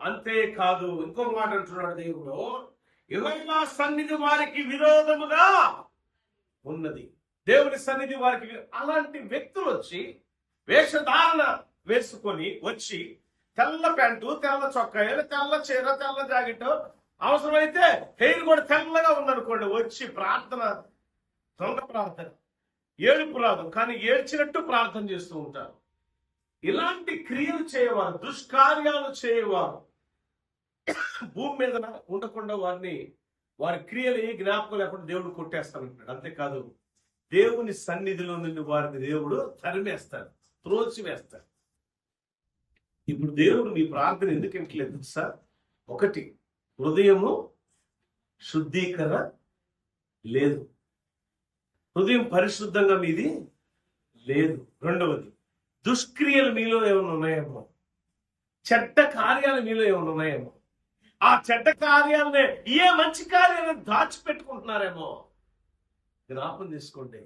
అంతేకాదు ఇంకొక మాట అంటున్నాడు దేవుడు. యెహోవా సన్నిధి వారికి విరోధముగా ఉన్నది. దేవుని సన్నిధి వారికి అలాంటి వ్యక్తులు వచ్చి వేషధారణ వేసుకొని వచ్చి తెల్ల ప్యాంటు తెల్ల చొక్కా తెల్ల చీర తెల్ల జాకెట్ అవసరమైతే హెయిర్ కూడా తెల్లగా ఉందనుకోండి వచ్చి ప్రార్థన దొంగ ప్రార్థన ఏడుపు రాదు కానీ ఏడ్చినట్టు ప్రార్థన చేస్తూ ఉంటారు. ఇలాంటి క్రియలు చేయవారు దుష్కార్యాలు చేయవారు. భూమి మీద ఉండకుండా వారిని వారి క్రియలు ఏ జ్ఞాపకం లేకుండా దేవుడు అంటున్నాడు. అంతేకాదు దేవుని సన్నిధిలో నుండి వారిని దేవుడు తరిమేస్తాడు త్రోచి వేస్తాడు ఇప్పుడు దేవుడు మీ ప్రార్థన ఎందుకు ఇంట్లేదు సార్ ఒకటి హృదయము శుద్ధీకరణ లేదు. హృదయం పరిశుద్ధంగా మీది లేదు. రెండవది దుష్క్రియలు మీలో ఏమైనా ఉన్నాయేమో? చెడ్డ కార్యాలు మీలో ఏమైనా ఉన్నాయేమో? ఆ చెడ్డ కార్యాలనే ఏ మంచి కార్యాలను దాచిపెట్టుకుంటున్నారేమో? జ్ఞాపం తీసుకోండి.